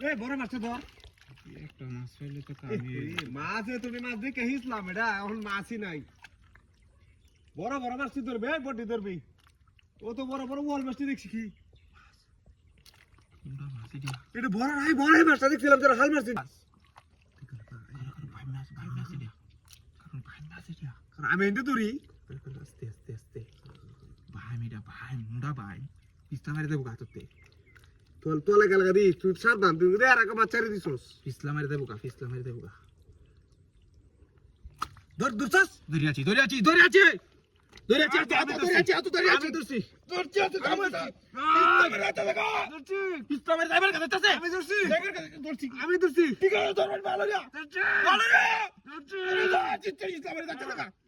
এই বড় মাছটা ধর। একটা মাছ পাইলে তো এই, এই, তুমি মাছ দেখে হিসলাম এটা এখন মাছই নাই। বড় বড় মাছটি ধরবে এই ধরবি। ও তো বড় বড় ওয়াল মাছটি দেখছি কি? এটা? বড় নাই বড় মাছটা দেখছিলাম যারা হাল মাছ। মাছ মাছ এটা। আমি এনে ধরি। আস্তে আস্তে আস্তে। ভাই মেয়েটা ভাই মুড়া ভাই। পিস্তা মারি দেবো গাছতে তোর তোলে গেল গাড়ি তুই সাবধান তুই রে আর একবার ছেড়ে দিছস ফিসলা মারি দেবো কা ফিসলা মারি দেবো কা ধর ধরছস ধরিয়াছি ধরিয়াছি ধরিয়াছি ধরিয়াছি আতো ধরিয়াছি আতো ধরিয়াছি ধরছি ধরছি আতো ধরছি ফিসলা মারি দেবার কাছে ধরছি আমি ধরছি ঠিক আছে ধরবার ভালো রে ধরছি ভালো রে ধরছি ধরছি ফিসলা মারি দেবার কাছে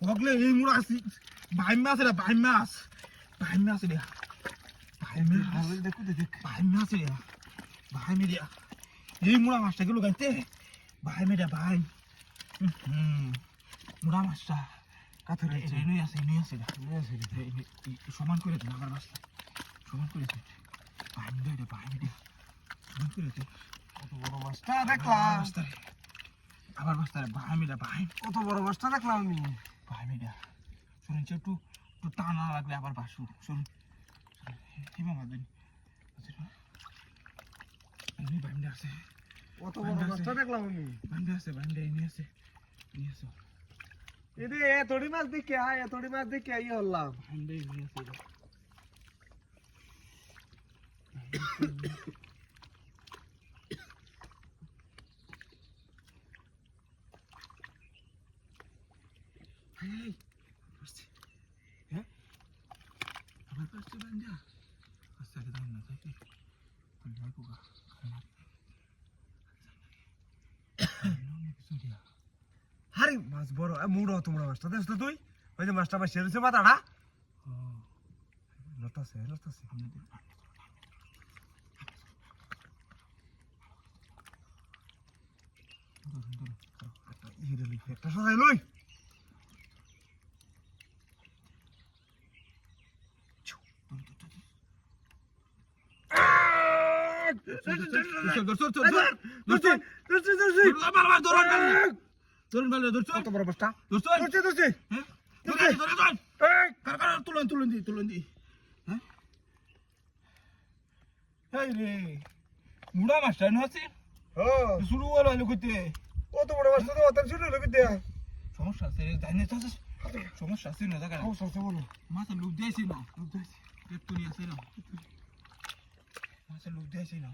গা হগলে এই মুড়া আছে ভাই মাছ রে ভাই মাছ ভাই মাছ রে। ভাই মাছ দেখো দেখ। ভাই মাছ রে। ভাই মেরিয়া এই মুড়া মাছটা গুলো গাইতে ভাই মেরিয়া ভাই হুম মুড়া মাছটা কাছে রয়েছে এনুই আছে এনুই আছে এই- এই সমান করে দিন আমার মাছটা। সমান করে দিন ভাই মেরিয়া রে ভাই মেরিয়া সমান করে দিন কত বড় মাছটা দেখলাম। মাছটা আবার মাছটা ভাই মেরিয়া ভাই কত বড় মাছটা দেখলাম আমি। পারবে শুনুন একটু একটু টানা লাগবে আবার বাসু শুনুন হিমা মারবেন বাইন্ডে আচ্ছা, আছে। অত বড় মাছটা দেখলাম আমি। বাইন্ডে আছে বাইন্ডে নিয়ে আছে নিয়ে আসো। এদি এ থোড়ি মাছ দেখে আয় এ থোড়ি মাছ দেখে আই হলাম। বাইন্ডে নিয়ে আছে Hey, pasti. Ya. Apa tomara, belanja? Pasti ada está nanti. Kalau aku kah? আরে মাছ বড় মুড়ো তোমরা মাছটা দেখছো তুই ওই যে মাছটা আমার সেরেছে পাতাটা লতাছে লতাছে só sai লই তুলন তুলন দি তুলন দি হ্যাঁ রে মুড়া মাস্টার নাছি শুরু হলো লুকুতে কত বড় মাস্টার তো অতন শুরু লুকুতে সমস্যা আছে জানি তো সমস্যা আছে না দেখা সমস্যা আছে বলো মাথা লুপ দিয়েছি না লুপ দিয়েছি পেট তুলি না masa ludes sini.